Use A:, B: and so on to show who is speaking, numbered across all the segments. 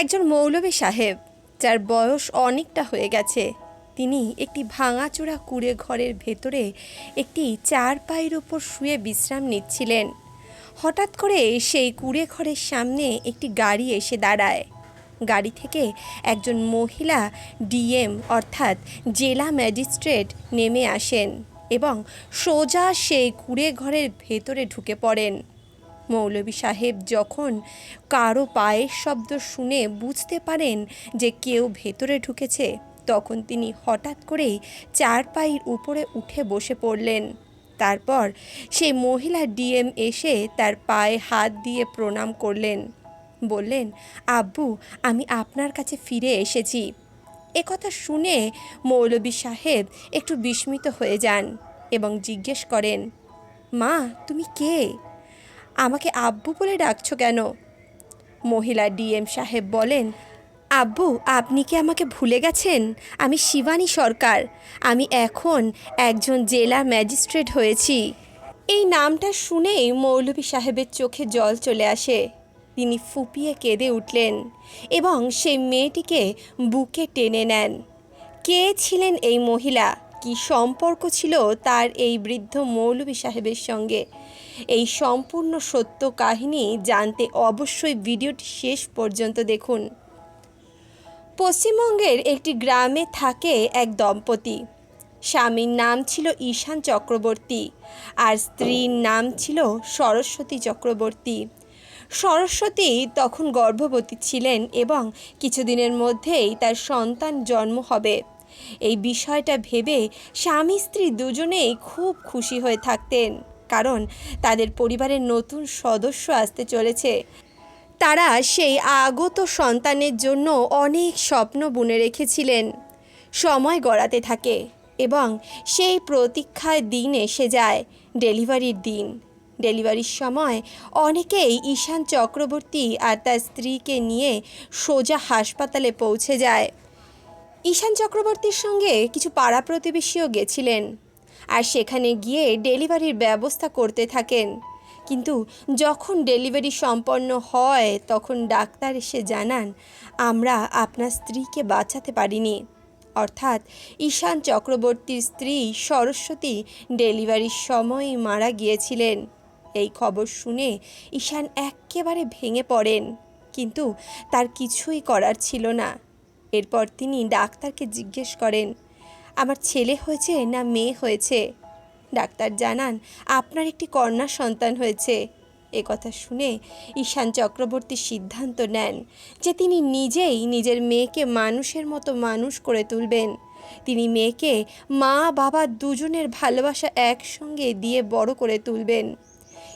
A: একজন মৌলভী সাহেব, যার বয়স অনেকটা হয়ে গেছে। তিনি একটি ভাঙাচোরা কুড়ে ঘরের ভেতরে একটি চার পায়ের ওপর শুয়ে বিশ্রাম নিচ্ছিলেন। হঠাৎ করে সেই কুড়ে ঘরের সামনে একটি গাড়ি এসে দাঁড়ায়। গাড়ি থেকে একজন মহিলা ডিএম, অর্থাৎ জেলা ম্যাজিস্ট্রেট, নেমে আসেন এবং সোজা সেই কুড়ে ঘরের ভেতরে ঢুকে পড়েন। মৌলভী সাহেব যখন কারও পায়ের শব্দ শুনে বুঝতে পারেন যে কেউ ভেতরে ঢুকেছে, তখন তিনি হঠাৎ করেই চার পায়ের উপরে উঠে বসে পড়লেন। তারপর সেই মহিলা ডিএম এসে তার পায়ে হাত দিয়ে প্রণাম করলেন। বললেন, আব্বু, আমি আপনার কাছে ফিরে এসেছি। একথা শুনে মৌলভী সাহেব একটু বিস্মিত হয়ে যান এবং জিজ্ঞেস করেন, মা, তুমি কে? আমাকে আব্বু বলে ডাকছো কেন? মহিলা ডিএম সাহেব বলেন, আব্বু, আপনি কি আমাকে ভুলে গেছেন? আমি শিবানী সরকার। আমি এখন একজন জেলা ম্যাজিস্ট্রেট হয়েছি। এই নামটা শুনেই মৌলভী সাহেবের চোখে জল চলে আসে। তিনি ফুপিয়ে কেঁদে উঠলেন এবং সেই মেয়েটিকে বুকে টেনে নেন। কে ছিলেন এই মহিলা? কি সম্পর্ক ছিল তার এই বৃদ্ধ মৌলভী সাহেবের সঙ্গে? এই সম্পূর্ণ সত্য কাহিনী জানতে অবশ্যই ভিডিওটি শেষ পর্যন্ত দেখুন। পশ্চিমবঙ্গের একটি গ্রামে থাকে এক দম্পতি। স্বামীর নাম ছিল ঈশান চক্রবর্তী আর স্ত্রীর নাম ছিল সরস্বতী চক্রবর্তী। সরস্বতী তখন গর্ভবতী ছিলেন এবং কিছুদিনের মধ্যেই তার সন্তান জন্ম হবে। এই বিষয়টা ভেবে স্বামী স্ত্রী দুজনেই খুব খুশি হয়ে থাকতেন। কারণ তাদের পরিবারের নতুন সদস্য আসতে চলেছে। তারা সেই আগত সন্তানের জন্য অনেক স্বপ্ন বুনে রেখেছিলেন। সময় গড়াতে থাকে এবং সেই প্রতীক্ষায় দিন এসে যায়, ডেলিভারির দিন। ডেলিভারির সময় অনেকেই ঈশান চক্রবর্তী আর তার স্ত্রীকে নিয়ে সোজা হাসপাতালে পৌঁছে যায়। ঈশান চক্রবর্তীর সঙ্গে কিছু পাড়া প্রতিবেশীও গেছিলেন। আর সেখানে গিয়ে ডেলিভারির ব্যবস্থা করতে থাকেন। কিন্তু যখন ডেলিভারি সম্পন্ন হয়, তখন ডাক্তার এসে জানান, আমরা আপনার স্ত্রীকে বাঁচাতে পারিনি। অর্থাৎ ঈশান চক্রবর্তীর স্ত্রী সরস্বতী ডেলিভারির সময় মারা গিয়েছিলেন। এই খবর শুনে ঈশান একেবারে ভেঙে পড়েন, কিন্তু তার কিছুই করার ছিল না। এরপর তিনি ডাক্তারকে জিজ্ঞেস করেন আমার ছেলে হয়েছে না মেয়ে হয়েছে? ডাক্তার জানান, আপনার একটি কন্যা সন্তান হয়েছে। এ কথা শুনে ঈশান চক্রবর্তী সিদ্ধান্ত নেন যে তিনি নিজেই নিজের মেয়েকে মানুষের মতো মানুষ করে তুলবেন। তিনি মেয়েকে মা, বাবা দুজনের ভালোবাসা একসঙ্গে দিয়ে বড় করে তুলবেন।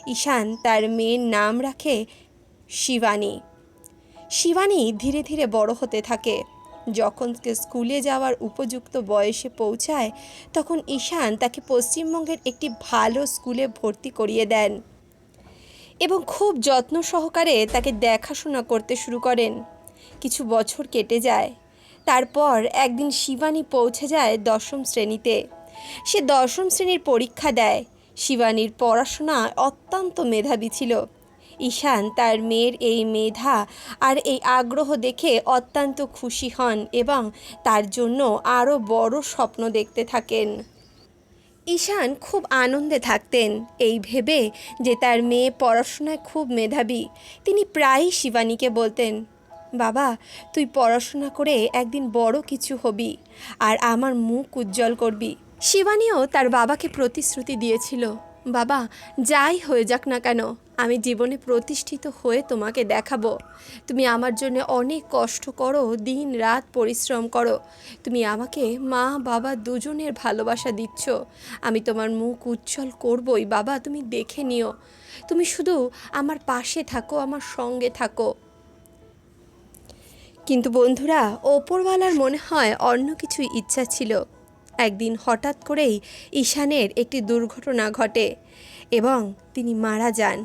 A: ঈশান তার মেয়ের নাম রাখে শিবানী। শিবানী ধীরে ধীরে বড় হতে থাকে। যখন স্কুলে যাওয়ার উপযুক্ত বয়সে পৌঁছায়, তখন ঈশান তাকে পশ্চিমবঙ্গের একটি ভালো স্কুলে ভর্তি করিয়ে দেন এবং খুব যত্ন সহকারে তাকে দেখাশোনা করতে শুরু করেন। কিছু বছর কেটে যায়। তারপর একদিন শিবানী পৌঁছে যায় দশম শ্রেণীতে। সে দশম শ্রেণির পরীক্ষা দেয়। শিবানীর পড়াশোনা অত্যন্ত মেধাবী ছিল। ঈশান তার মেয়ের এই মেধা আর এই আগ্রহ দেখে অত্যন্ত খুশি হন এবং তার জন্য আরও বড় স্বপ্ন দেখতে থাকেন। ঈশান খুব আনন্দে থাকতেন। এই ভেবে যে তার মেয়ে পড়াশোনায় খুব মেধাবী, তিনি প্রায়ই শিবানীকে বলতেন, বাবা, তুই পড়াশোনা করে একদিন বড় কিছু হবি আর আমার মুখ উজ্জ্বল করবি। শিবানীও তার বাবাকে প্রতিশ্রুতি দিয়েছিল, বাবা, যাই হয়ে যাক না কেন আমি জীবনে প্রতিষ্ঠিত হয়ে তোমাকে দেখাবো। তুমি আমার জন্য অনেক কষ্ট করো, দিন রাত পরিশ্রম করো। তুমি আমাকে মা, বাবা দুজনের ভালোবাসা দিচ্ছ। আমি তোমার মুখ উজ্জ্বল করবই, বাবা, তুমি দেখে নিও। তুমি শুধু আমার পাশে থাকো, আমার সঙ্গে থাকো। কিন্তু বন্ধুরা, ওপরওয়ালার মনে হয় অন্য কিছুই ইচ্ছা ছিল। একদিন হঠাৎ করেই ঈশানের একটি দুর্ঘটনা ঘটে এবং তিনি মারা যান।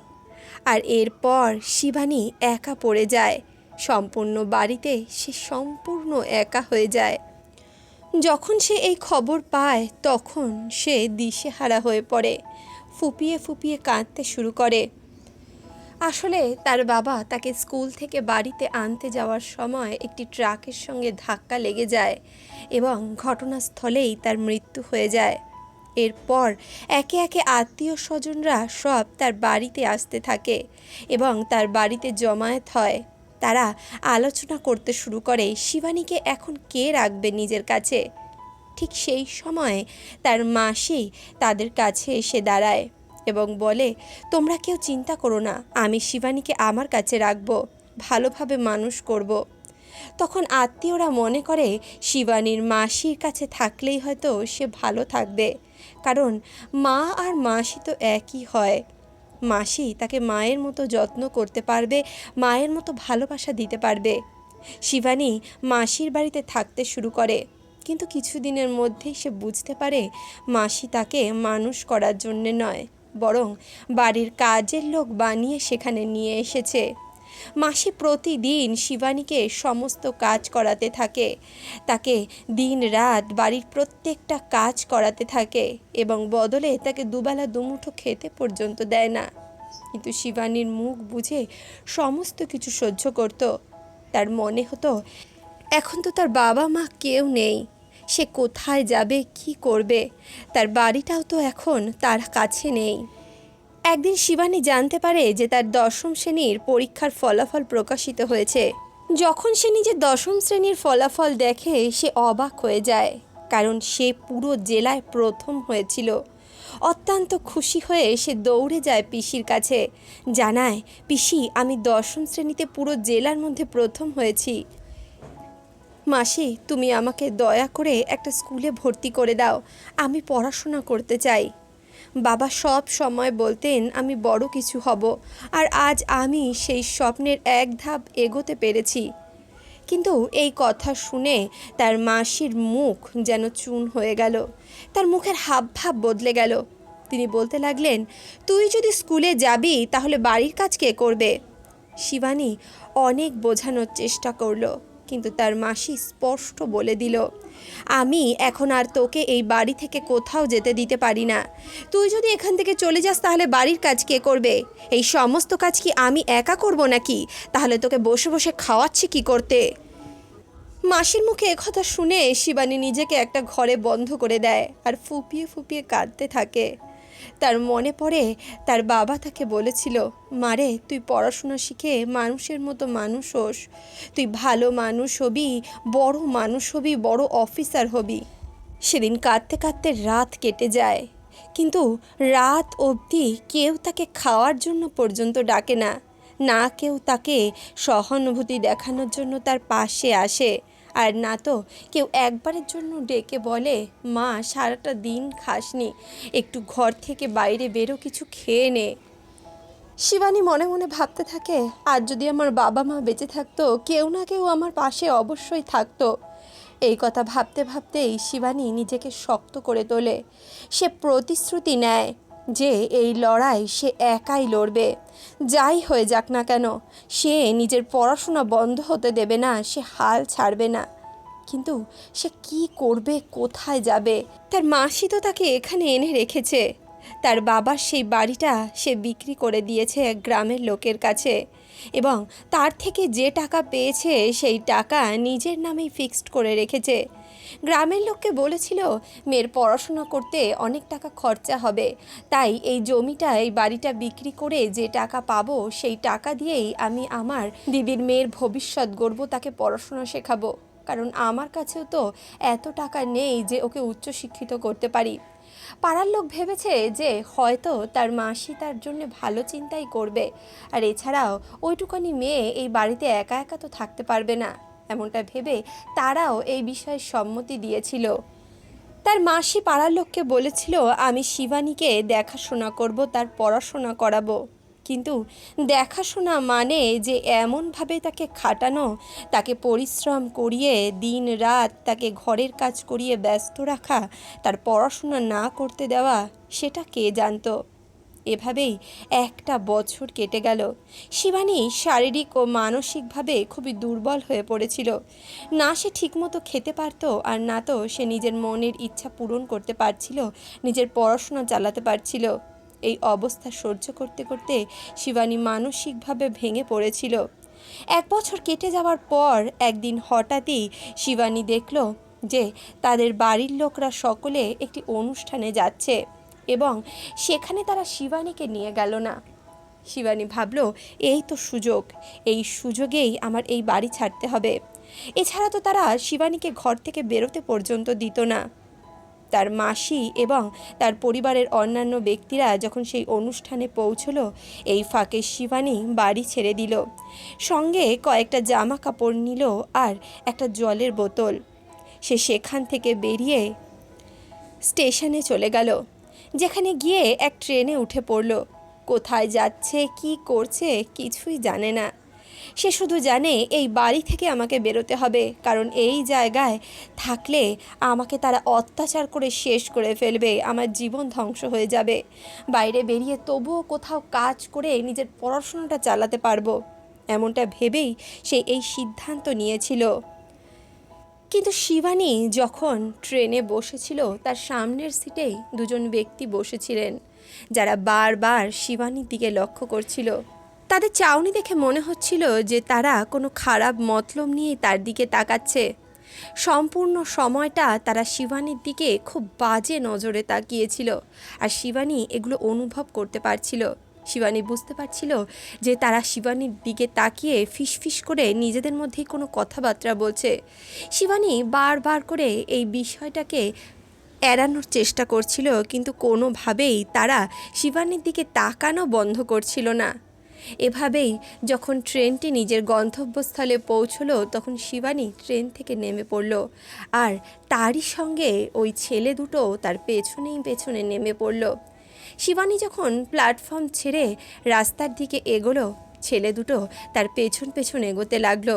A: আর এরপর শিবানী একা পড়ে যায়। সম্পূর্ণ বাড়িতে সে সম্পূর্ণ একা হয়ে যায়। যখন সে এই খবর পায়, তখন সে দিশেহারা হয়ে পড়ে। ফুপিয়ে ফুপিয়ে কাঁদতে শুরু করে। আসলে তার বাবা তাকে স্কুল থেকে বাড়িতে আনতে যাওয়ার সময় একটি ট্রাকের সঙ্গে ধাক্কা লেগে যায় এবং ঘটনাস্থলেই তার মৃত্যু হয়ে যায়। এরপর একে একে আত্মীয় স্বজনরা সব তার বাড়িতে আসতে থাকে এবং তার বাড়িতে জমায়েত হয়। তারা আলোচনা করতে শুরু করে, শিবানীকে এখন কে রাখবে নিজের কাছে? ঠিক সেই সময়ে তার মাসি তাদের কাছে এসে দাঁড়ায় এবং বলে, তোমরা কেউ চিন্তা করো না, আমি শিবানীকে আমার কাছে রাখব, ভালোভাবে মানুষ করব। তখন আত্মীয়রা মনে করে, শিবানীর মাসির কাছে থাকলেই হয়তো সে ভালো থাকবে। কারণ মা আর মাসি তো একই হয়। মাসি তাকে মায়ের মতো যত্ন করতে পারবে, মায়ের মতো ভালোবাসা দিতে পারবে। শিবানী মাসির বাড়িতে থাকতে শুরু করে, কিন্তু কিছুদিনের মধ্যেই সে বুঝতে পারে মাসি তাকে মানুষ করার জন্যে নয়, বরং বাড়ির কাজের লোক বানিয়ে সেখানে নিয়ে এসেছে। মাসি প্রতিদিন শিবানীকে সমস্ত কাজ করাতে থাকে। তাকে দিন রাত বাড়ির প্রত্যেকটা কাজ করাতে থাকে এবং বদলে তাকে দুবেলা দুমুঠো খেতে পর্যন্ত দেয় না। কিন্তু শিবানীর মুখ বুঝে সমস্ত কিছু সহ্য করত। তার মনে হতো, এখন তো তার বাবা মা কেউ নেই। সে কোথায় যাবে, কি করবে? তার বাড়িটাও তো এখন তার কাছে নেই। একদিন শিবানী জানতে পারে যে তার দশম শ্রেণির পরীক্ষার ফলাফল প্রকাশিত হয়েছে। যখন সে নিজের দশম শ্রেণির ফলাফল দেখে, সে অবাক হয়ে যায়, কারণ সে পুরো জেলায় প্রথম হয়েছিল। অত্যন্ত খুশি হয়ে সে দৌড়ে যায় পিসির কাছে, জানায়, পিসি, আমি দশম শ্রেণীতে পুরো জেলার মধ্যে প্রথম হয়েছি। মাসি, তুমি আমাকে দয়া করে একটা স্কুলে ভর্তি করে দাও। আমি পড়াশোনা করতে চাই। বাবা সব সময় বলতেন, আমি বড় কিছু হব, আর আজ আমি সেই স্বপ্নের এক ধাপ এগোতে পেরেছি। কিন্তু এই কথা শুনে তার মাসির মুখ যেন চুন হয়ে গেল, তার মুখের হাবভাব বদলে গেল। তিনি বলতে লাগলেন, তুই যদি স্কুলে যাবি, তাহলে বাড়ির কাজ কে করবে? শিবানী অনেক বোঝানোর চেষ্টা করল। কিন্তু তার মাসি স্পষ্ট বলে দিল, আমি এখন আর তোকে এই বাড়ি থেকে কোথাও যেতে দিতে পারি না। তুই যদি এখান থেকে চলে যাস তাহলে বাড়ির কাজ কে করবে? এই সমস্ত কাজ কি আমি একা করব নাকি? তাহলে তোকে বসে বসে খাওয়াচ্ছি কি করতে? মাসির মুখে একথা শুনে শিবানী নিজেকে একটা ঘরে বন্ধ করে দেয় আর ফুপিয়ে ফুপিয়ে কাঁদতে থাকে। তার মনে পড়ে, তার বাবা তাকে বলেছিল মারে তুই পড়াশোনা শিখে মানুষের মতো মানুষ হোস। তুই ভালো মানুষ হবি, বড় মানুষ হবি, বড় অফিসার হবি। সেদিন কাঁদতে কাঁদতে রাত কেটে যায়। কিন্তু রাত অবধি কেউ তাকে খাওয়ার জন্য পর্যন্ত ডাকে না। না কেউ তাকে সহানুভূতি দেখানোর জন্য তার পাশে আসে। আর না তো, কেউ একবারের জন্য ডেকে বলে, মা, সারাটা দিন খাসনি, একটু ঘর থেকে বাইরে বেরো, কিছু খেয়ে নে। শিবানী মনে মনে ভাবতে থাকে, আর যদি আমার বাবা মা বেঁচে থাকতো, কেউ না কেউ আমার পাশে অবশ্যই থাকতো। এই কথা ভাবতে ভাবতেই শিবানী নিজেকে শক্ত করে তোলে। সে প্রতিশ্রুতি নেয় যে এই লড়াই সে একাই লড়বে। যাই হয়ে যাক না কেন, সে নিজের পড়াশোনা বন্ধ হতে দেবে না, সে হাল ছাড়বে না। কিন্তু সে কি করবে, কোথায় যাবে? তার মাসি তো তাকে এখানে এনে রেখেছে। তার বাবার সেই বাড়িটা সে বিক্রি করে দিয়েছে এক গ্রামের লোকের কাছে এবং তার থেকে যে টাকা পেয়েছে সেই টাকা নিজের নামেই ফিক্সড করে রেখেছে। গ্রামের লোককে বলেছিল, মেয়ের পড়াশোনা করতে অনেক টাকা খরচা হবে। তাই এই জমিটা, এই বাড়িটা বিক্রি করে যে টাকা পাবো, সেই টাকা দিয়েই আমি আমার দিদির মেয়ের ভবিষ্যৎ গড়ব, তাকে পড়াশোনা শেখাবো। কারণ আমার কাছেও তো এত টাকা নেই যে ওকে উচ্চশিক্ষিত করতে পারি। পাড়ার লোক ভেবেছে যে হয়তো তার মাসি তার জন্য ভালো চিন্তাই করবে। আর এছাড়াও ওইটুকানি মেয়ে এই বাড়িতে একা একা তো থাকতে পারবে না। এমনটা ভেবে তারাও এই বিষয়ে সম্মতি দিয়েছিল। তার মাসি পাড়ার লোককে বলেছিল, আমি শিবানীকে দেখাশোনা করব, তার পড়াশোনা করাবো। কিন্তু দেখাশোনা মানে যে এমনভাবে তাকে খাটানো, তাকে পরিশ্রম করিয়ে দিন রাত তাকে ঘরের কাজ করিয়ে ব্যস্ত রাখা, তার পড়াশোনা না করতে দেওয়া, সেটা কে জানতো? এভাবেই একটা বছর কেটে গেল। শিবানী শারীরিক ও মানসিকভাবে খুবই দুর্বল হয়ে পড়েছিল। না সে ঠিকমতো খেতে পারত আর না তো সে নিজের মনের ইচ্ছা পূরণ করতে পারছিল, নিজের পড়াশোনা চালাতে পারছিল। এই অবস্থা সহ্য করতে করতে শিবানী মানসিকভাবে ভেঙে পড়েছিল। এক বছর কেটে যাওয়ার পর একদিন হঠাৎই শিবানী দেখল যে তাদের বাড়ির লোকরা সকলে একটি অনুষ্ঠানে যাচ্ছে এবং সেখানে তারা শিবানীকে নিয়ে গেল না। শিবানী ভাবল, এই তো সুযোগ। এই সুযোগেই আমার এই বাড়ি ছাড়তে হবে। এছাড়া তো তারা শিবানীকে ঘর থেকে বেরোতে পর্যন্ত দিত না। তার মাসি এবং তার পরিবারের অন্যান্য ব্যক্তিরা যখন সেই অনুষ্ঠানে পৌঁছলো, এই ফাঁকে শিবানী বাড়ি ছেড়ে দিল। সঙ্গে কয়েকটা জামা কাপড় নিল আর একটা জলের বোতল। সে সেখান থেকে বেরিয়ে স্টেশনে চলে গেল, যেখানে গিয়ে এক ট্রেনে উঠে পড়ল। কোথায় যাচ্ছে, কি করছে কিছুই জানে না। সে শুধু জানে এই বাড়ি থেকে আমাকে বেরোতে হবে, কারণ এই জায়গায় থাকলে আমাকে তারা অত্যাচার করে শেষ করে ফেলবে, আমার জীবন ধ্বংস হয়ে যাবে। বাইরে বেরিয়ে তবুও কোথাও কাজ করে নিজের পড়াশোনাটা চালাতে পারব, এমনটা ভেবেই সে এই সিদ্ধান্ত নিয়েছিল। কিন্তু শিবানী যখন ট্রেনে বসেছিল, তার সামনের সিটেই দুজন ব্যক্তি বসেছিলেন, যারা বারবার শিবানীর দিকে লক্ষ্য করছিল। তাদের চাউনি দেখে মনে হচ্ছিল যে তারা কোনো খারাপ মতলব নিয়ে তার দিকে তাকাচ্ছে। সম্পূর্ণ সময়টা তারা শিবানীর দিকে খুব বাজে নজরে তাকিয়েছিল আর শিবানী এগুলো অনুভব করতে পারছিল। শিবানী বুঝতে পারছিল যে তারা শিবানীর দিকে তাকিয়ে ফিসফিস করে নিজেদের মধ্যেই কোনো কথাবার্তা বলছে। শিবানী বারবার করে এই বিষয়টাকে এড়ানোর চেষ্টা করছিল, কিন্তু কোনোভাবেই তারা শিবানীর দিকে তাকানো বন্ধ করছিল না। এভাবেই যখন ট্রেনটি নিজের গন্তব্যস্থলে পৌঁছলো, তখন শিবানী ট্রেন থেকে নেমে পড়ল। আর তারই সঙ্গে ওই ছেলে দুটো তার পেছনেই পেছনে নেমে পড়ল। শিবানী যখন প্ল্যাটফর্ম ছেড়ে রাস্তার দিকে এগোলো, ছেলে দুটো তার পেছন পেছন এগোতে লাগল।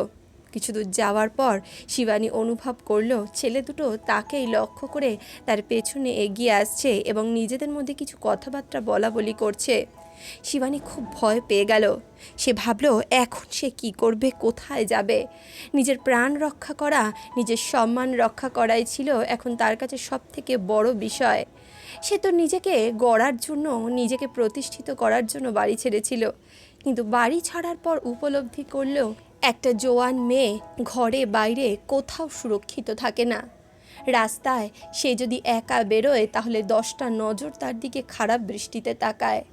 A: কিছু দূর যাওয়ার পর শিবানী অনুভব করল, ছেলে দুটো তাকেই লক্ষ্য করে তার পেছনে এগিয়ে আসছে এবং নিজেদের মধ্যে কিছু কথাবার্তা বলা বলি করছে। শিবানী খুব ভয় পেয়ে গেল। সে ভাবলো, এখন সে কি করবে, কোথায় যাবে? নিজের প্রাণ রক্ষা করা, নিজের সম্মান রক্ষা করাই ছিল এখন তার কাছে সব থেকে বড় বিষয়। সে তো নিজেকে গড়ার জন্য, নিজেকে প্রতিষ্ঠিত করার জন্য বাড়ি ছেড়েছিল। কিন্তু বাড়ি ছাড়ার পর উপলব্ধি করলেও একটা জোয়ান মেয়ে ঘরে বাইরে কোথাও সুরক্ষিত থাকে না। রাস্তায় সে যদি একা বেরোয়, তাহলে দশটা নজর তার দিকে খারাপ দৃষ্টিতে তাকায়।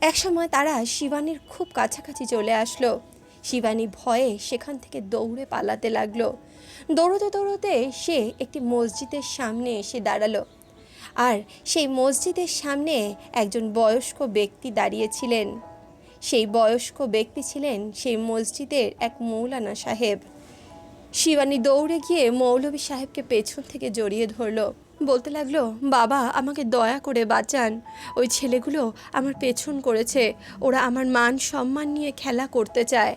A: একসময় তারা শিবানীর খুব কাছাকাছি চলে আসলো। শিবানী ভয়ে সেখান থেকে দৌড়ে পালাতে লাগল। দৌড়তে দৌড়তে সে একটি মসজিদের সামনে এসে দাঁড়াল। আর সেই মসজিদের সামনে একজন বয়স্ক ব্যক্তি দাঁড়িয়েছিলেন। সেই বয়স্ক ব্যক্তি ছিলেন সেই মসজিদের এক মৌলানা সাহেব। শিবানী দৌড়ে গিয়ে মৌলভী সাহেবকে পেছন থেকে জড়িয়ে ধরলো। বলতে লাগল, বাবা, আমাকে দয়া করে বাঁচান। ওই ছেলেগুলো আমার পেছন করেছে। ওরা আমার মান সম্মান নিয়ে খেলা করতে চায়।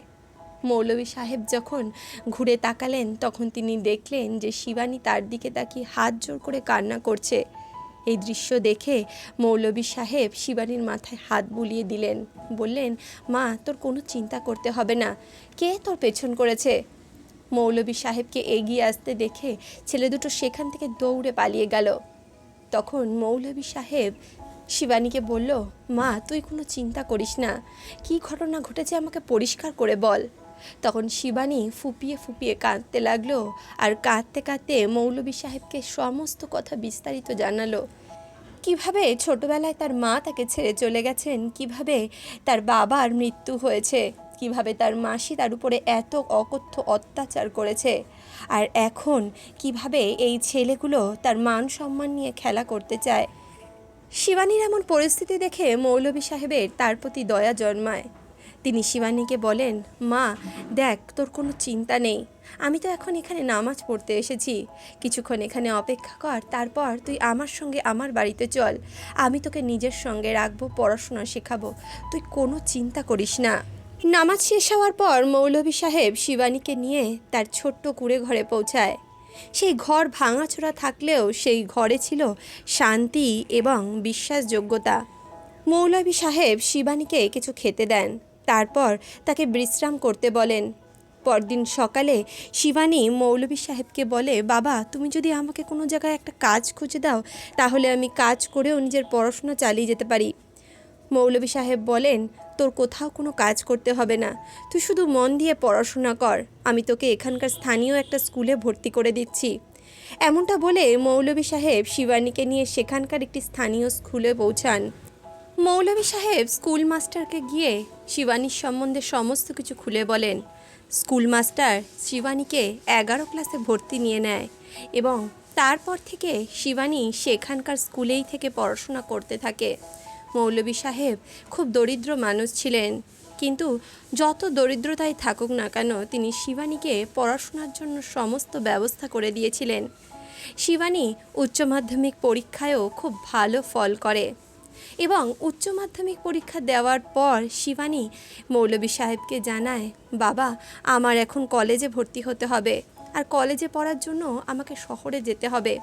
A: মৌলভী সাহেব যখন ঘুরে তাকালেন, তখন তিনি দেখলেন যে শিবানী তার দিকে তাকিয়ে হাত জোর করে কান্না করছে। এই দৃশ্য দেখে মৌলবী সাহেব শিবানীর মাথায় হাত বুলিয়ে দিলেন। বললেন, মা, তোর কোনো চিন্তা করতে হবে না। কে তোর পেছন করেছে? মৌলভী সাহেবকে এগিয়ে আসতে দেখে ছেলে দুটো সেখান থেকে দৌড়ে পালিয়ে গেল। তখন মৌলবী সাহেব শিবানীকে বলল, মা, তুই কোনো চিন্তা করিস না। কী ঘটনা ঘটেছে আমাকে পরিষ্কার করে বল। তখন শিবানী ফুপিয়ে ফুপিয়ে কাঁদতে লাগল আর কাঁদতে কাঁদতে মৌলবী সাহেবকে সমস্ত কথা বিস্তারিত জানালো। কীভাবে ছোটবেলায় তার মা তাকে ছেড়ে চলে গেছেন? কীভাবে তার বাবার মৃত্যু হয়েছে? কীভাবে তার মাসি তার উপরে এত অকথ্য অত্যাচার করেছে? আর এখন কীভাবে এই ছেলেগুলো তার মান সম্মান নিয়ে খেলা করতে চায়? শিবানীর এমন পরিস্থিতি দেখে মৌলভী সাহেবের তার প্রতি দয়া জন্মায়। তিনি শিবানীকে বলেন, মা, দেখ, তোর কোনো চিন্তা নেই। আমি তো এখন এখানে নামাজ পড়তে এসেছি। কিছুক্ষণ এখানে অপেক্ষা কর, তারপর তুই আমার সঙ্গে আমার বাড়িতে চল। আমি তোকে নিজের সঙ্গে রাখব, পড়াশোনা শেখাবো। তুই কোনো চিন্তা করিস না। নামাজ শেষ হওয়ার পর মৌলভী সাহেব শিবানীকে নিয়ে তার ছোট্ট কুড়ে ঘরে পৌঁছায়। সেই ঘর ভাঙাচোরা থাকলেও সেই ঘরে ছিল শান্তি এবং বিশ্বাসযোগ্যতা। মৌলভী সাহেব শিবানীকে কিছু খেতে দেন, তারপর তাকে বিশ্রাম করতে বলেন। পরদিন সকালে শিবানী মৌলভী সাহেবকে বলে, বাবা, তুমি যদি আমাকে কোনো জায়গায় একটা কাজ খুঁজে দাও, তাহলে আমি কাজ করেও নিজের পড়াশোনা চালিয়ে যেতে পারি। মৌলভী সাহেব বলেন, তোর কোথাও কোনো কাজ করতে হবে না। তুই শুধু মন দিয়ে পড়াশোনা কর। আমি তোকে এখানকার স্থানীয় একটা স্কুলে ভর্তি করে দিচ্ছি। এমনটা বলে মৌলভী সাহেব শিবানীকে নিয়ে সেখানকার একটি স্থানীয় স্কুলে পৌঁছান। মৌলভী সাহেব স্কুল মাস্টারকে গিয়ে শিবানীর সম্বন্ধে সমস্ত কিছু খুলে বলেন। স্কুল মাস্টার শিবানীকে এগারো ক্লাসে ভর্তি নিয়ে নেয় এবং তারপর থেকে শিবানী সেখানকার স্কুলেই থেকে পড়াশোনা করতে থাকে। মৌলভী সাহেব খুব দরিদ্র মানুষ ছিলেন। কিন্তু যত দরিদ্রতাই থাকুক না কেন, তিনি শিবানীকে পড়াশোনার জন্য সমস্ত ব্যবস্থা করে দিয়েছিলেন। শিবানী উচ্চ মাধ্যমিক পরীক্ষায়ও খুব ভালো ফল করে এবং উচ্চ মাধ্যমিক পরীক্ষা দেওয়ার পর শিবানী মৌলবী সাহেবকে জানায়, বাবা, আমার এখন কলেজে ভর্তি হতে হবে। আর কলেজে পড়ার জন্য আমাকে শহরে যেতে হবে।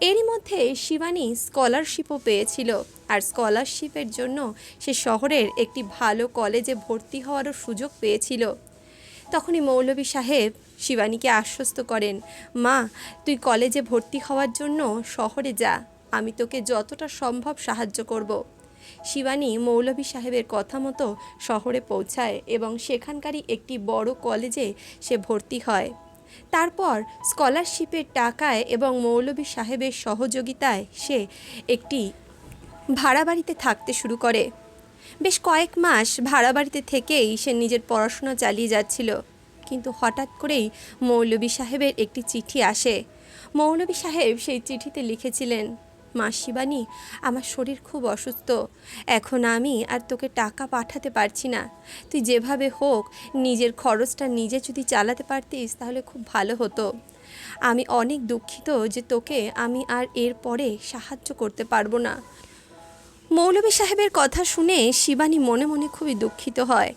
A: এরই মধ্যে শিবানী স্কলারশিপও পেয়েছিল। আর স্কলারশিপের জন্য সে শহরের একটি ভালো কলেজে ভর্তি হওয়ারও সুযোগ পেয়েছিল। তখনই মৌলভী সাহেব শিবানীকে আশ্বস্ত করেন, মা, তুই কলেজে ভর্তি হওয়ার জন্য শহরে যা, আমি তোকে যতটা সম্ভব সাহায্য করব। শিবানী মৌলভী সাহেবের কথা মতো শহরে পৌঁছায় এবং সেখানকারই একটি বড় কলেজে সে ভর্তি হয়। তারপর স্কলারশিপের টাকায় এবং মৌলবী সাহেবের সহযোগিতায় সে একটি ভাড়া বাড়িতে থাকতে শুরু করে। বেশ কয়েক মাস ভাড়া বাড়িতে থেকেই সে নিজের পড়াশোনা চালিয়ে যাচ্ছিল। কিন্তু হঠাৎ করেই মৌলবী সাহেবের একটি চিঠি আসে। মৌলবী সাহেব সেই চিঠিতে লিখেছিলেন মা শিবানী আমার শরীর খুব অসুস্থ। এখন আমি আর তোকে টাকা পাঠাতে পারছি না। তুই যেভাবে হোক, নিজের খরচটা নিজে যদি চালাতে পারতিস, তাহলে খুব ভালো হতো। আমি অনেক দুঃখিত যে তোকে আমি আর এর পরে সাহায্য করতে পারব না। মৌলভী সাহেবের কথা শুনে শিবানী মনে মনে খুবই দুঃখিত হয়।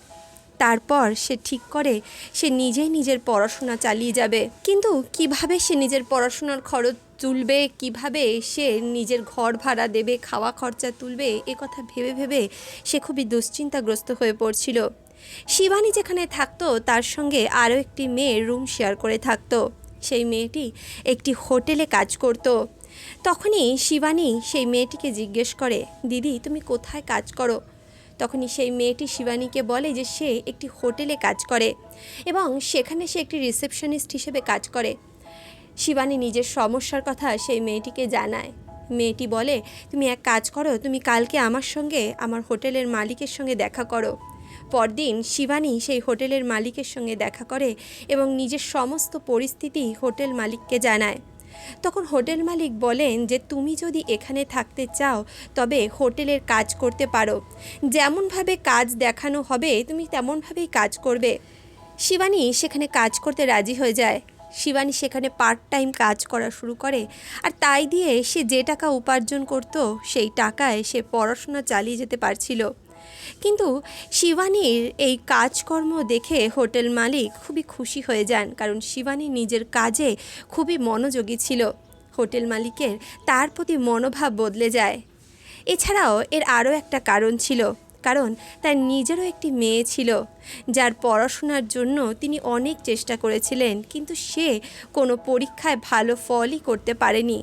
A: তারপর সে ঠিক করে সে নিজেই নিজের পড়াশোনা চালিয়ে যাবে। কিন্তু কীভাবে সে নিজের পড়াশোনার খরচ তুলবে, কীভাবে সে নিজের ঘর ভাড়া দেবে, খাওয়া খরচা তুলবে, এ কথা ভেবে ভেবে সে খুবই দুশ্চিন্তাগ্রস্ত হয়ে পড়ছিল। শিবানী যেখানে থাকতো, তার সঙ্গে আরও একটি মেয়ে রুম শেয়ার করে থাকতো। সেই মেয়েটি একটি হোটেলে কাজ করতো। তখনই শিবানী সেই মেয়েটিকে জিজ্ঞেস করে, দিদি, তুমি কোথায় কাজ করো? তখনই সেই মেয়েটি শিবানীকে বলে যে সে একটি হোটেলে কাজ করে এবং সেখানে সে একটি রিসেপশনিস্ট হিসেবে কাজ করে। শিবানী নিজের সমস্যার কথা সেই মেয়েটিকে জানায়। মেয়েটি বলে, তুমি এক কাজ করো, তুমি কালকে আমার সঙ্গে, আমার হোটেলের মালিকের সঙ্গে দেখা করো। পরদিন শিবানী সেই হোটেলের মালিকের সঙ্গে দেখা করে এবং নিজের সমস্ত পরিস্থিতি হোটেল মালিককে জানায়। তখন হোটেল মালিক বলেন যে তুমি যদি এখানে থাকতে চাও, তবে হোটেলের কাজ করতে পারো। যেমনভাবে কাজ দেখানো হবে, তুমি তেমনভাবেই কাজ করবে। শিবানী সেখানে কাজ করতে রাজি হয়ে যায়। শিবানী সেখানে পার্ট টাইম কাজ করা শুরু করে আর তাই দিয়ে সে যে টাকা উপার্জন করত, সেই টাকায় সে পড়াশোনা চালিয়ে যেতে পারছিল। কিন্তু শিবানীর এই কাজকর্ম দেখে হোটেল মালিক খুবই খুশি হয়ে যান, কারণ শিবানী নিজের কাজে খুবই মনোযোগী ছিল। হোটেল মালিকের তার প্রতি মনোভাব বদলে যায়। এছাড়াও এর আরও একটা কারণ ছিল, কারণ তার নিজেরও একটি মেয়ে ছিল, যার পড়াশোনার জন্য তিনি অনেক চেষ্টা করেছিলেন, কিন্তু সে কোনো পরীক্ষায় ভালো ফলই করতে পারেনি।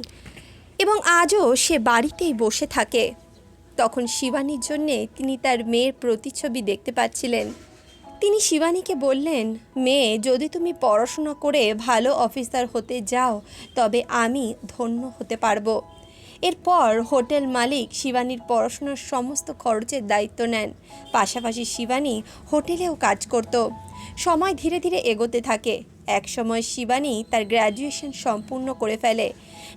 A: এবং আজও সে বাড়িতেই বসে থাকে। তখন শিবানীর জন্যে তিনি তার মেয়ের প্রতিচ্ছবি দেখতে পাচ্ছিলেন। তিনি শিবানীকে বললেন, মেয়ে, যদি তুমি পড়াশোনা করে ভালো অফিসার হতে যাও, তবে আমি ধন্য হতে পারব। এরপর হোটেল মালিক শিবানীর পড়াশোনার সমস্ত খরচের দায়িত্ব নেন। পাশাপাশি শিবানী হোটেলেও কাজ করত। সময় ধীরে ধীরে এগোতে থাকে। এক সময় শিবানী তার গ্র্যাজুয়েশন সম্পূর্ণ করে ফেলে।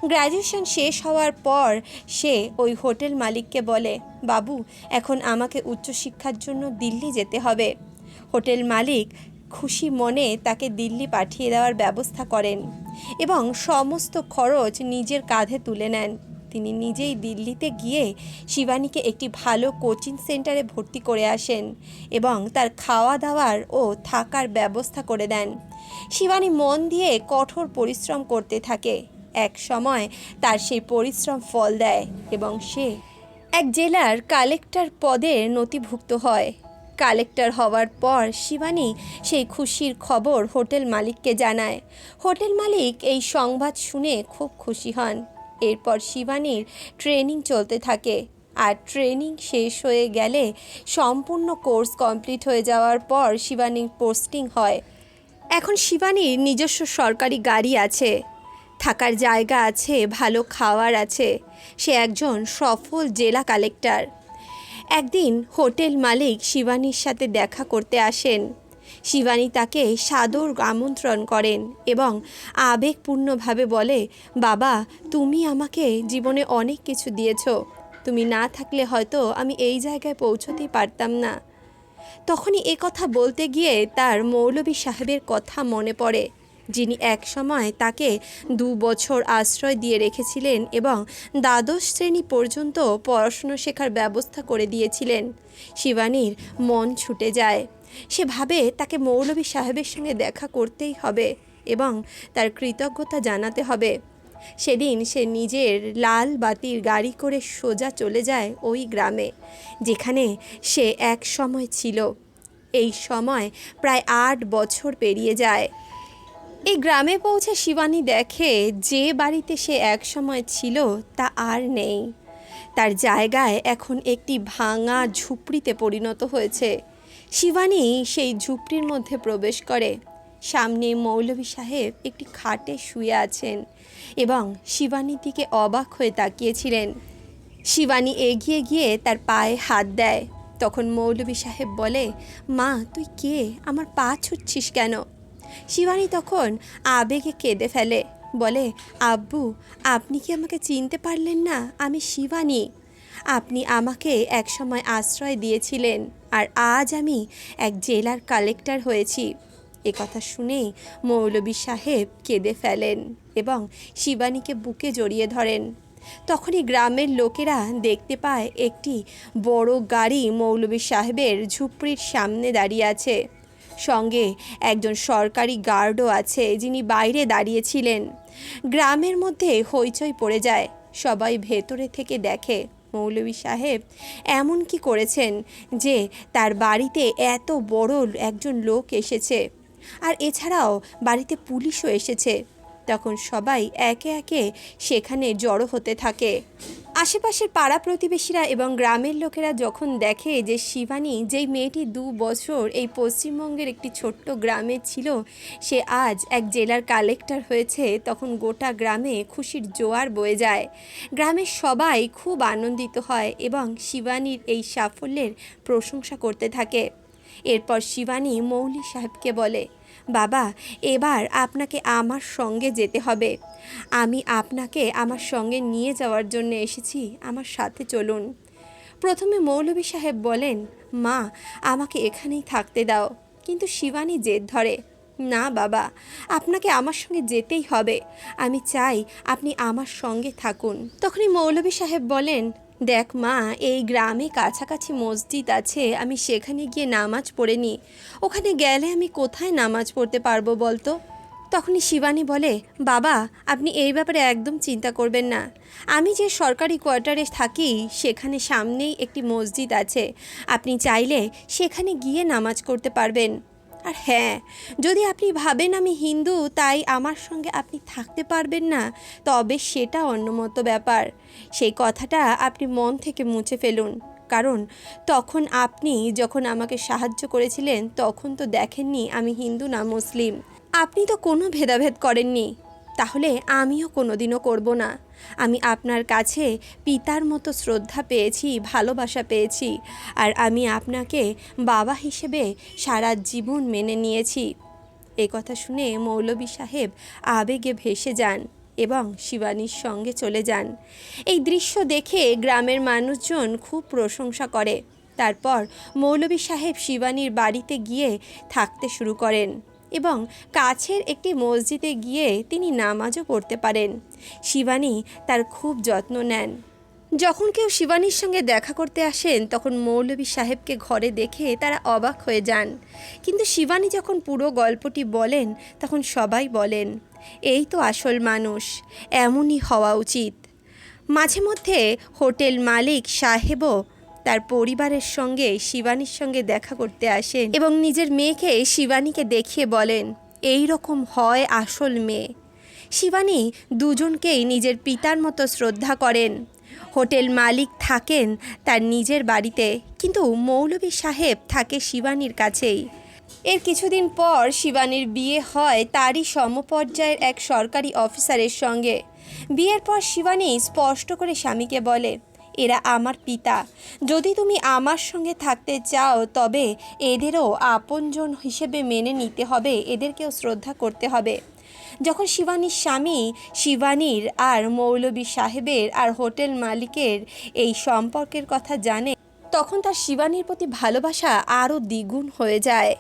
A: গ্র্যাজুয়েশন শেষ হওয়ার পর সে ওই হোটেল মালিককে বলে, বাবু, এখন আমাকে উচ্চশিক্ষার জন্য দিল্লি যেতে হবে। হোটেল মালিক খুশি মনে তাকে দিল্লি পাঠিয়ে দেওয়ার ব্যবস্থা করেন এবং সমস্ত খরচ নিজের কাঁধে তুলে নেন। তিনি নিজেই দিল্লিতে গিয়ে শিবানীকে একটি ভালো কোচিং সেন্টারে ভর্তি করে আসেন এবং তার খাওয়া দাওয়ার ও থাকার ব্যবস্থা করে দেন। শিবানী মন দিয়ে কঠোর পরিশ্রম করতে থাকে। এক সময় তার সেই পরিশ্রম ফল দেয় এবং সে এক জেলার কালেক্টর পদের নথিভুক্ত হয়। কালেক্টর হওয়ার পর শিবানী সেই খুশির খবর হোটেল মালিককে জানায়। হোটেল মালিক এই সংবাদ শুনে খুব খুশি হন। এরপর শিবানীর ট্রেনিং চলতে থাকে আর ট্রেনিং শেষ হয়ে গেলে সম্পূর্ণ কোর্স কমপ্লিট হয়ে যাওয়ার পর শিবানীর পোস্টিং হয়। এখন শিবানীর নিজস্ব সরকারি গাড়ি আছে। থাকার জায়গা আছে, ভালো খাওয়ার আছে। সে একজন সফল জেলা কালেক্টর। একদিন হোটেল মালিক শিবানীর সাথে দেখা করতে আসেন। শিবানী তাকে সাদর আমন্ত্রণ করেন এবং আবেগপূর্ণভাবে বলে, বাবা, তুমি আমাকে জীবনে অনেক কিছু দিয়েছ। তুমি না থাকলে হয়তো আমি এই জায়গায় পৌঁছতেই পারতাম না। তখনই এ কথা বলতে গিয়ে তার মৌলভী সাহেবের কথা মনে পড়ে। যিনি এক সময় তাকে দু বছর আশ্রয় দিয়ে রেখেছিলেন এবং দ্বাদশ শ্রেণি পর্যন্ত পড়াশুনো শেখার ব্যবস্থা করে দিয়েছিলেন। শিবানীর মন ছুটে যায়। সে ভাবে তাকে মৌলভী সাহেবের সঙ্গে দেখা করতেই হবে এবং তার কৃতজ্ঞতা জানাতে হবে। সেদিন সে নিজের লাল বাতির গাড়ি করে সোজা চলে যায় ওই গ্রামে, যেখানে সে এক সময় ছিল। এই সময় প্রায় আট বছর পেরিয়ে যায়। এই গ্রামে পৌঁছে শিবানী দেখে যে বাড়িতে সে এক সময় ছিল, তা আর নেই। তার জায়গায় এখন একটি ভাঙা ঝুপড়িতে পরিণত হয়েছে। শিবানী সেই ঝুপড়ির মধ্যে প্রবেশ করে। সামনে মৌলভী সাহেব একটি খাটে শুয়ে আছেন এবং শিবানীর দিকে অবাক হয়ে তাকিয়েছিলেন। শিবানী এগিয়ে গিয়ে তার পায়ে হাত দেয়। তখন মৌলভী সাহেব বলে, মা, তুই কে? আমার পা ছুটছিস কেন? শিবানী তখন আবেগে কেঁদে ফেলে, বলে, আব্বু, আপনি কি আমাকে চিনতে পারলেন না? আমি শিবানী। আপনি আমাকে একসময় আশ্রয় দিয়েছিলেন আর আজ আমি এক জেলার কালেক্টর হয়েছি। এ কথা শুনেই মৌলবী সাহেব কেঁদে ফেলেন এবং শিবানীকে বুকে জড়িয়ে ধরেন। তখনই গ্রামের লোকেরা দেখতে পায় একটি বড় গাড়ি মৌলবী সাহেবের ঝুপড়ির সামনে দাঁড়িয়ে আছে। সঙ্গে একজন সরকারি গার্ডও আছে যিনি বাইরে দাঁড়িয়েছিলেন। গ্রামের মধ্যে হইচই পড়ে যায়। সবাই ভেতরে থেকে দেখে, মৌলভী সাহেব, এমন কি করেছেন যে তার বাড়িতে এত বড় একজন লোক এসেছে? আর এছাড়াও বাড়িতে পুলিশও এসেছে। তখন সবাই একে একে সেখানে জড়ো হতে থাকে। আশেপাশের পাড়া প্রতিবেশীরা এবং গ্রামের লোকেরা যখন দেখে যে শিবানী যেই মেয়েটি দু বছর এই পশ্চিমবঙ্গের একটি ছোট্ট গ্রামে ছিল, সে আজ এক জেলার কালেক্টর হয়েছে, তখন গোটা গ্রামে খুশির জোয়ার বয়ে যায়। গ্রামের সবাই খুব আনন্দিত হয় এবং শিবানীর এই সাফল্যের প্রশংসা করতে থাকে। এরপর শিবানী মৌলি সাহেবকে বলে বাবা, এবার আপনাকে আমার সঙ্গে যেতে হবে। আমি আপনাকে আমার সঙ্গে নিয়ে যাওয়ার জন্য এসেছি। আমার সাথে চলুন। প্রথমে মৌলভী সাহেব বলেন, মা, আমাকে এখানেই থাকতে দাও। কিন্তু শিবানী জেদ ধরে, না বাবা, আপনাকে আমার সঙ্গে যেতেই হবে। আমি চাই আপনি আমার সঙ্গে থাকুন। তখনই মৌলভী সাহেব বলেন দেখ মা, এই গ্রামে কাছাকাছি মসজিদ আছে, আমি সেখানে গিয়ে নামাজ পড়ে নিই। ওখানে গেলে আমি কোথায় নামাজ পড়তে পারব বলতো? তখনই শিবানী বলে, বাবা, আপনি এই ব্যাপারে একদম চিন্তা করবেন না। আমি যে সরকারি কোয়ার্টারে থাকি, সেখানে সামনেই একটি মসজিদ আছে। আপনি চাইলে সেখানে গিয়ে নামাজ করতে পারবেন। আর হ্যাঁ যদি আপনি ভাবেন আমি হিন্দু, তাই আমার সঙ্গে আপনি থাকতে পারবেন না, তবে সেটা অন্যমত ব্যাপার। সেই কথাটা আপনি মন থেকে মুছে ফেলুন। কারণ তখন আপনি যখন আমাকে সাহায্য করেছিলেন, তখন তো দেখেননি আমি হিন্দু না মুসলিম। আপনি তো কোনো ভেদাভেদ করেননি। তাহলে আমিও কোনোদিনও করব না। আমি আপনার কাছে পিতার মতো শ্রদ্ধা পেয়েছি, ভালোবাসা পেয়েছি, আর আমি আপনাকে বাবা হিসেবে সারা জীবন মেনে নিয়েছি। এ কথা শুনে মৌলবী সাহেব আবেগে ভেসে যান এবং শিবানীর সঙ্গে চলে যান। এই দৃশ্য দেখে গ্রামের মানুষজন খুব প্রশংসা করে। তারপর মৌলবী সাহেব শিবানীর বাড়িতে গিয়ে থাকতে শুরু করেন। এবং কাছের একটি মসজিদে গিয়ে তিনি নামাজও পড়তে পারেন। শিবানী তার খুব যত্ন নেন। যখন কেউ শিবানীর সঙ্গে দেখা করতে আসেন, তখন মৌলভী সাহেবকে ঘরে দেখে তারা অবাক হয়ে যান। কিন্তু শিবানী যখন পুরো গল্পটি বলেন, তখন সবাই বলেন, এই তো আসল মানুষ, এমনই হওয়া উচিত। মাঝে মধ্যে হোটেল মালিক সাহেবও তার পরিবারের সঙ্গে শিবানীর সঙ্গে দেখা করতে আসেন এবং নিজের মেয়েকে শিবানীকে দেখিয়ে বলেন, এই রকম হয় আসল মেয়ে শিবানী দুজনকেই নিজের পিতার মতো শ্রদ্ধা করেন। হোটেল মালিক থাকেন তার নিজের বাড়িতে, কিন্তু মৌলভী সাহেব থাকে শিবানীর কাছেই। এর কিছুদিন পর শিবানীর বিয়ে হয় তারই সমপর্যায়ের এক সরকারি অফিসারের সঙ্গে। বিয়ের পর শিবানী স্পষ্ট করে স্বামীকে বলে এরা আমার পিতা। যদি তুমি আমার সঙ্গে থাকতে চাও, তবে এদেরও আপনজন হিসেবে মেনে নিতে হবে, এদেরকেও শ্রদ্ধা করতে হবে। যখন শিবানীর স্বামী শিবানীর আর মৌলবী সাহেবের আর হোটেল মালিকের এই সম্পর্কের কথা জানে, তখন তার শিবানীর প্রতি ভালোবাসা আরও দ্বিগুণ হয়ে যায়।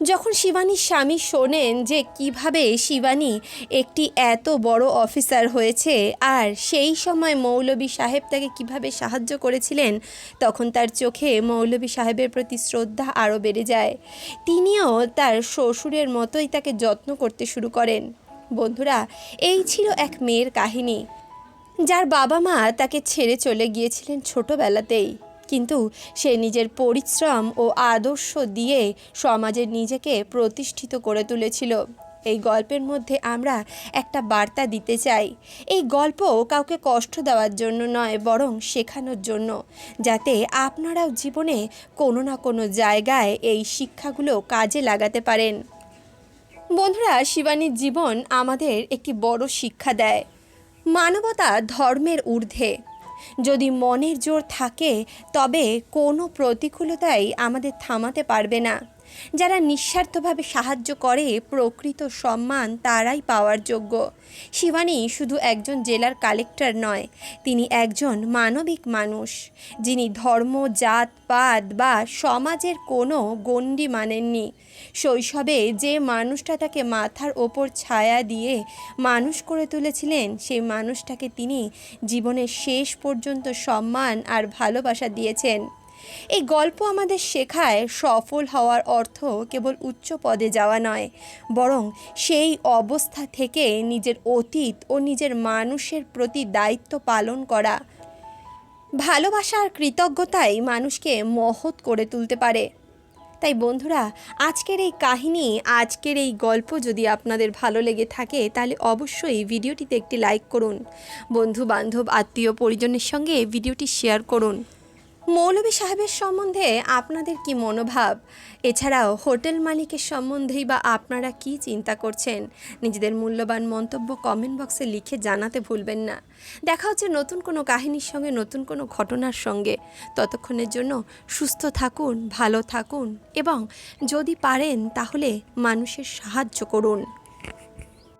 A: যখন শিবানীর স্বামী শোনেন যে কীভাবে শিবানী একটি এত বড় অফিসার হয়েছে আর সেই সময় মৌলবী সাহেব তাকে কীভাবে সাহায্য করেছিলেন, তখন তার চোখে মৌলবী সাহেবের প্রতি শ্রদ্ধা আরও বেড়ে যায়। তিনিও তার শ্বশুরের মতোই তাকে যত্ন করতে শুরু করেন। বন্ধুরা, এই ছিল এক মেয়ের কাহিনী। যার বাবা মা তাকে ছেড়ে চলে গিয়েছিলেন ছোটবেলাতেই। কিন্তু সে নিজের পরিশ্রম ও আদর্শ দিয়ে সমাজে নিজেকে প্রতিষ্ঠিত করে তুলেছিল। এই গল্পের মধ্যে আমরা একটা বার্তা দিতে চাই। এই গল্প কাউকে কষ্ট দেওয়ার জন্য নয়, বরং শেখানোর জন্য। যাতে আপনারাও জীবনে কোনো না কোনো জায়গায় এই শিক্ষাগুলো কাজে লাগাতে পারেন। বন্ধুরা, শিবানীর জীবন আমাদের একটি বড় শিক্ষা দেয়। মানবতা ধর্মের ঊর্ধ্বে। যদি মনের জোর থাকে তবে কোনো প্রতিকূলতাই আমাদের থামাতে পারবে না। যারা নিঃস্বার্থভাবে সাহায্য করে প্রকৃত সম্মান, তারাই পাওয়ার যোগ্য। শিবানী শুধু একজন জেলার কালেক্টর নয়, তিনি একজন মানবিক মানুষ, যিনি ধর্ম, জাত, পাত বা সমাজের কোনো গণ্ডি মানেননি। শৈশবে যে মানুষটা তাকে মাথার ওপর ছায়া দিয়ে মানুষ করে তুলেছিলেন সেই মানুষটাকে তিনি জীবনের শেষ পর্যন্ত সম্মান আর ভালোবাসা দিয়েছেন। এই গল্প আমাদের শেখায় সফল হওয়ার অর্থ কেবল উচ্চ পদে যাওয়া নয়, বরং সেই অবস্থা থেকে নিজের অতীত ও নিজের মানুষের প্রতি দায়িত্ব পালন করা। ভালোবাসা আর কৃতজ্ঞতাই মানুষকে মহৎ করে তুলতে পারে। তাই বন্ধুরা, আজকের এই কাহিনী, আজকের এই গল্প যদি আপনাদের ভালো লেগে থাকে, তাহলে অবশ্যই ভিডিওটিতে একটি লাইক করুন। বন্ধু বান্ধব আত্মীয় পরিজনের সঙ্গে ভিডিওটি শেয়ার করুন। মৌলভী সাহেবের সম্বন্ধে আপনাদের কি মনোভাব? এছাড়াও হোটেল মালিকের সম্বন্ধেই বা আপনারা কি চিন্তা করছেন? নিজেদের মূল্যবান মন্তব্য কমেন্ট বক্সে লিখে জানাতে ভুলবেন না। দেখা হচ্ছে নতুন কোনো কাহিনীর সঙ্গে, নতুন কোনো ঘটনার সঙ্গে। ততক্ষণের জন্য সুস্থ থাকুন, ভালো থাকুন এবং যদি পারেন তাহলে মানুষের সাহায্য করুন।